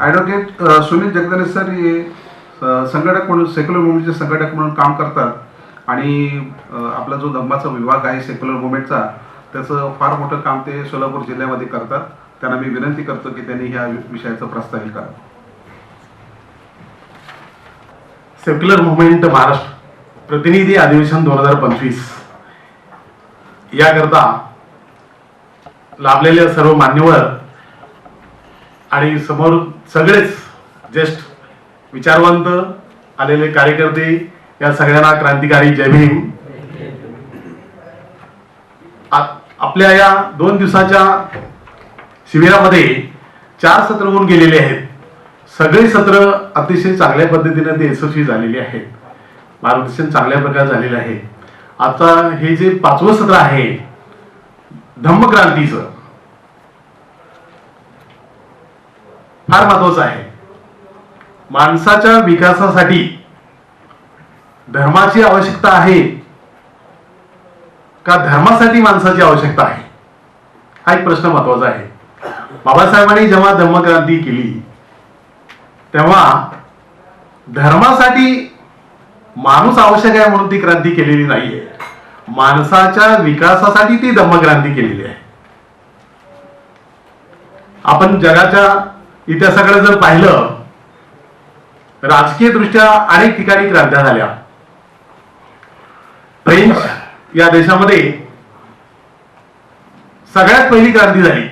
Advocate Sunil Jagdane sir हे संघटक म्हणून सेक्युलर मुवमेंटचे संघटक म्हणून काम करतात. आणि आपला जो धम्माचा विभाग आहे सेक्युलर मुवमेंटचा त्याचं फार मोठं काम ते सोलापूर जिल्ह्यामध्ये करतात. त्यांना मी विनंती करतो की त्यांनी ह्या विषयाचं प्रस्तावित करावं. सेक्युलर मुवमेंट महाराष्ट्र प्रतिनिधी अधिवेशन दोन हजार पंचवीस. याकरता लाभलेले सर्व मान्यवर आणि समोर सगळेच ज्येष्ठ विचारवंत आलेले कार्यकर्ते या सगळ्यांना क्रांतिकारी जय भीम. आपल्या या दोन दिवसाच्या शिबिरामध्ये चार सत्र होऊन गेलेले आहेत. सगळे सत्र अतिशय चांगल्या पद्धतीने ते यशस्वी झालेले आहेत. मार्गदर्शन चांगल्या प्रकारे झालेलं आहे. आता हे जे पाचवं सत्र आहे धम्मक्रांतीचं फार महत्वाचं आहे. माणसाच्या विकासासाठी धर्माची आवश्यकता आहे का धर्मासाठी माणसाची आवश्यकता आहे? हा एक प्रश्न महत्त्वाचा आहे. बाबासाहेबांनी जेव्हा धर्मक्रांती केली तेव्हा धर्मासाठी माणूस आवश्यक आहे म्हणून ती क्रांती केलेली नाहीये. माणसाच्या विकासासाठी ती धम्मक्रांती केलेली आहे. आपण जगाच्या इतिहासाकडे जर पाहिलं राजकीय दृष्ट्या अनेक ठिकाणी क्रांत्या झाल्या. फ्रेंच या देशामध्ये सगळ्यात पहिली क्रांती झाली.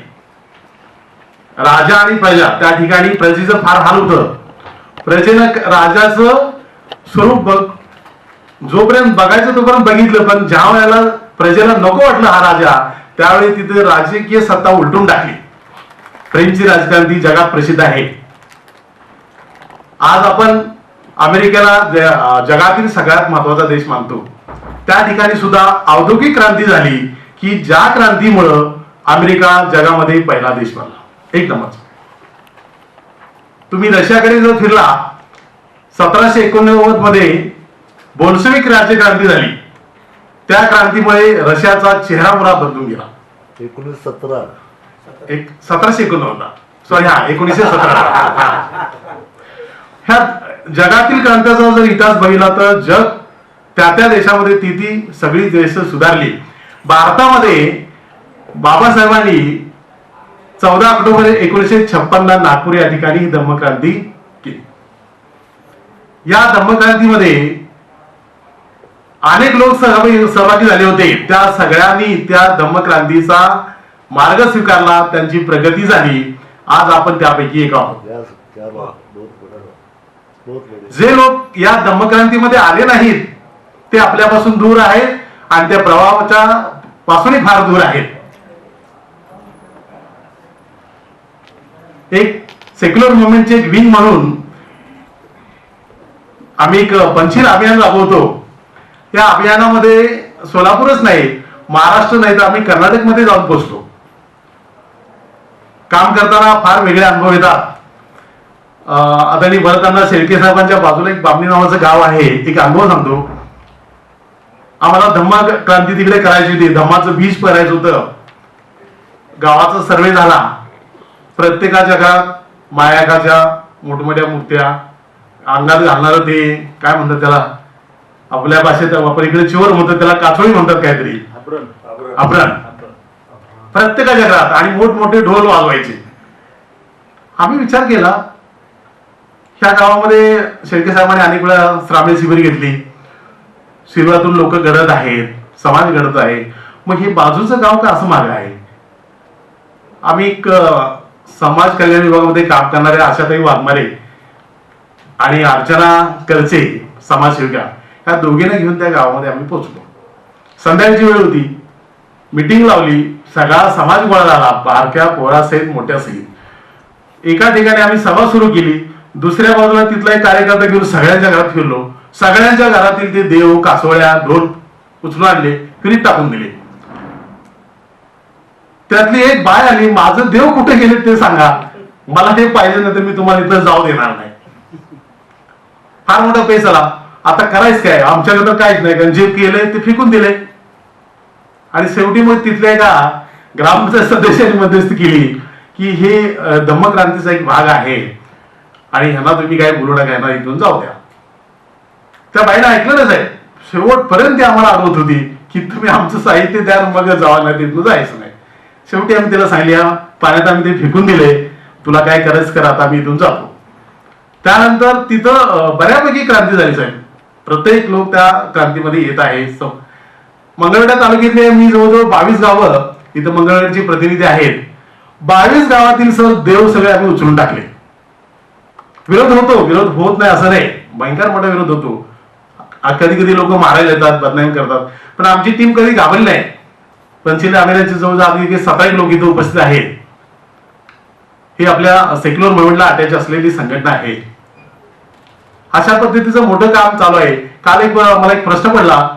राजा आणि प्रजा त्या ठिकाणी प्रजेचं फार हाल होत. प्रजेनं राजाच राजाचं स्वरूप बघ जोपर्यंत बघायचं तोपर्यंत बघितलं पण ज्या वेळेला प्रजेला नको वाटलं हा राजा त्यावेळी तिथे राजकीय सत्ता उलटून टाकली. फ्रेंचची राजकारणी जगात प्रसिद्ध आहे. आज आपण अमेरिकेला जगातील सगळ्यात महत्त्वाचा देश मानतो. त्या ठिकाणी सुद्धा औद्योगिक क्रांती झाली की ज्या क्रांतीमुळं अमेरिका जगामध्ये पहिला देश बनला. एक नंबर तुम्ही रशियाकडे जर फिरला सतराशे एकोणनव्वदमध्ये बोल्सविक राज्यक्रांती झाली. त्या क्रांतीमुळे रशियाचा चेहरा पुरा बदलून गेला. एकोणीस सतरा एक सतराशे एकोणनव्वद सॉरी हा एकोणीसशे सतरा ह्या जगातील क्रांत्याचा जर इतिहास बघितला तर जग त्या त्या देशामध्ये ती ती सगळी देश सुधारली. भारतामध्ये बाबासाहेबांनी चौदा ऑक्टोबर एकोणीसशे छप्पनला नागपूर या ठिकाणी ही धम्मक्रांती केली. या धम्मक्रांतीमध्ये अनेक लोक सहभागी सहभागी झाले होते. त्या सगळ्यांनी त्या धम्मक्रांतीचा मार्ग स्वीकारला त्यांची प्रगती झाली. आज आपण त्यापैकी एक आहोत. जे लोक या धम्मक्रांतीमध्ये आले नाहीत ते आपल्यापासून दूर आहेत आणि त्या प्रवाहाच्या पासूनही फार दूर आहेत. एक सेक्युलर मुवमेंटचे एक विंग म्हणून आम्ही एक पंचील अभियान राबवतो. या अभियानामध्ये सोलापूरच नाही महाराष्ट्र नाही तर आम्ही कर्नाटकमध्ये जाऊन पोहोचतो काम करताना फार वेगळे अनुभव येतात. अं, आदरणीय भरतांना शेळके साहेबांच्या बाजूला एक बामणी नावाचं गाव आहे एक अनुभव सांगतो. आम्हाला धम्मा क्रांती तिकडे करायची होती. धम्माचं बीज पेरायचं होतं. गावाचा सर्वे झाला. प्रत्येकाच्या घरात मायाकाच्या मोठमोठ्या मूर्त्या अंगात घालणारं ते काय म्हणतात त्याला? आपल्या भाषेत आपण इकडे चिवर म्हणतात त्याला काचोळी म्हणतात काहीतरी. आपण प्रत्येकाच्या घरात आणि मोठमोठे ढोल वाजवायचे. आम्ही विचार केला ह्या गावामध्ये शेळके साहेबांनी अनेक वेळा श्रावणी शिबिर घेतली. शिबिरातून लोक घडत आहेत समाज घडत आहे मग हे बाजूचं गाव का असं मागं आहे? आम्ही एक समाज कल्याण विभागामध्ये काम करणाऱ्या आशाताई वाघमारे आणि अर्चना करचे समाजसेविका ह्या दोघींना घेऊन त्या गावामध्ये आम्ही पोहोचलो. संध्याकाळची वेळ होती. मिटिंग लावली. सगळा समाज गोळा झाला बारक्या पोरासहित मोठ्या सहित. एका ठिकाणी आम्ही सभा सुरू केली दुसऱ्या बाजूला तिथला एक कार्यकर्ता घेऊन सगळ्यांच्या घरात फिरलो. सगळ्यांच्या घरातील ते देव कासोळ्या ढोल उचलून आणले फिरीत टाकून दिले. त्यातली एक बाय आली माझं देव कुठे गेले ते सांगा. मला ते पाहिजे ना तर मी तुम्हाला इथं जाऊ देणार नाही. फार मोठा पैसा आला. आता करायचं काय? आमच्याकडे तर काहीच नाही कारण जे केलंय ते फेकून दिले आणि शेवटी मग तिथल्या एका ग्रामपंचायत सदस्यांनी मध्यस्थी केली की हे धम्मक्रांतीचा एक भाग आहे. आणि ह्यांना तुम्ही काय बोलू नका ह्यांना इथून जाऊ द्या. त्या बाईनं ऐकलं नाही साहेब शेवटपर्यंत ती आम्हाला आठवत होती की तुम्ही आमचं साहित्य द्या मग जावा नाही तिथून जायचं नाही. शेवटी आम्ही तिला सांगली पाण्यात आम्ही ते फेकून दिले तुला काय करायचं कर आता मी इथून जातो. त्यानंतर तिथं बऱ्यापैकी क्रांती झाली साहेब. प्रत्येक लोक त्या क्रांतीमध्ये येत आहे मंगळवेढा तालुक्यातले मी जवळजवळ बावीस गावं इथं मंगळवेढ्याचे प्रतिनिधी आहेत. बावीस गावातील सर देव सगळे आम्ही उचलून टाकले. विरोध होतो विरोध होत नाही असं नाही. भयंकर मोठा विरोध होतो. कधी कधी लोक मारायला येतात बदनाम करतात. पण आमची टीम कधी घाबरली नाही. पंचवीस अमेरिकेचे जवळजवळ अगदी सतरा एक लोक इथे उपस्थित आहेत. ही आपल्या सेक्युलर मुवमेंटला अटॅच असलेली संघटना आहे. अशा पद्धतीचं मोठं काम चालू आहे. काल एक मला एक प्रश्न पडला.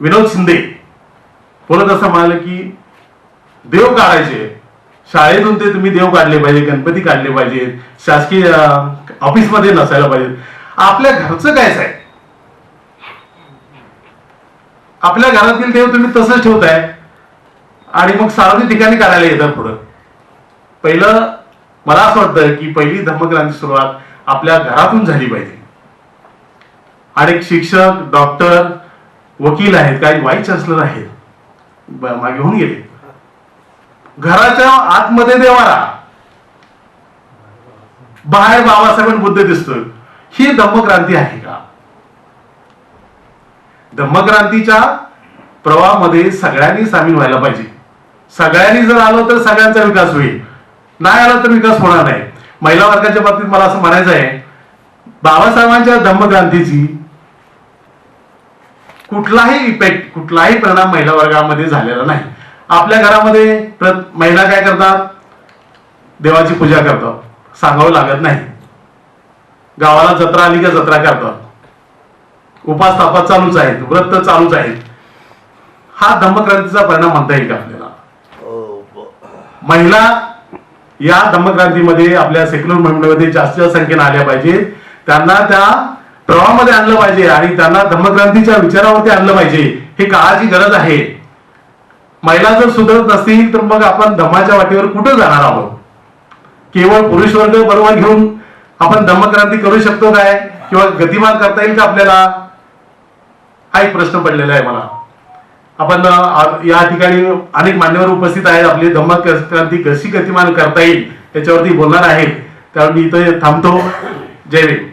विनोद शिंदे. परत असं म्हणाले की देव काढायचे. शाळेतून ते तुम्ही देव काढले पाहिजे गणपती काढले पाहिजेत शासकीय ऑफिसमध्ये नसायला पाहिजे आपल्या घरचं काय साहेब? आपल्या घरातील देव तुम्ही तसंच ठेवताय. आणि मग सार्वजनिक ठिकाणी काढायला येतात पुढं. पहिलं मला असं वाटतं की पहिली धर्मक्रांती सुरुवात आपल्या घरातून झाली पाहिजे. अनेक शिक्षक डॉक्टर वकील आहेत काही वाईस चान्सलर आहेत. मागे होऊन गेले. घराच्या आतमध्ये देवारा. बाहेर बाबासाहेब बुद्ध दिसतोय. ही धम्मक्रांती आहे का? धम्मक्रांतीच्या प्रवाहामध्ये सगळ्यांनी सामील व्हायला पाहिजे. सगळ्यांनी जर आलो तर सगळ्यांचा विकास होईल. नाही आला तर विकास होणार नाही. महिला वर्गाच्या बाबतीत मला असं म्हणायचं आहे बाबासाहेबांच्या धम्मक्रांतीची कुठलाही इफेक्ट कुठलाही परिणाम महिला वर्गामध्ये झालेला नाही. आपल्या घरामध्ये महिला काय करतात? देवाची पूजा करतात. सांगावं लागत नाही. गावाला जत्रा आली का जत्रा करतात. उपास तापास चालूच आहेत व्रत चालूच आहेत. हा धम्मक्रांतीचा परिणाम म्हणता येईल का आपल्याला? महिला या धम्मक्रांतीमध्ये आपल्या सेक्युलर मुवमेंटमध्ये जास्तीत जास्त संख्येने आल्या पाहिजेत. त्यांना त्या प्रवाहामध्ये आणलं पाहिजे आणि त्यांना धम्मक्रांतीच्या विचारावरती आणलं पाहिजे. हे काळाची गरज आहे. महिला जर सुधरत नसतील तर मग आपण धम्माच्या वाटेवर कुठं जाणार आहोत? केवळ पुरुष वर्ग बरोबर घेऊन आपण धम्मक्रांती करू शकतो काय? किंवा गतिमान करता येईल का आपल्याला? हा एक प्रश्न पडलेला आहे मला. आपण या ठिकाणी अनेक मान्यवर उपस्थित आहेत. आपली धम्म क्रांती कशी गतिमान करता येईल याच्यावरती बोलणार आहेत. त्यामुळे मी इथं थांबतो. जय भीम.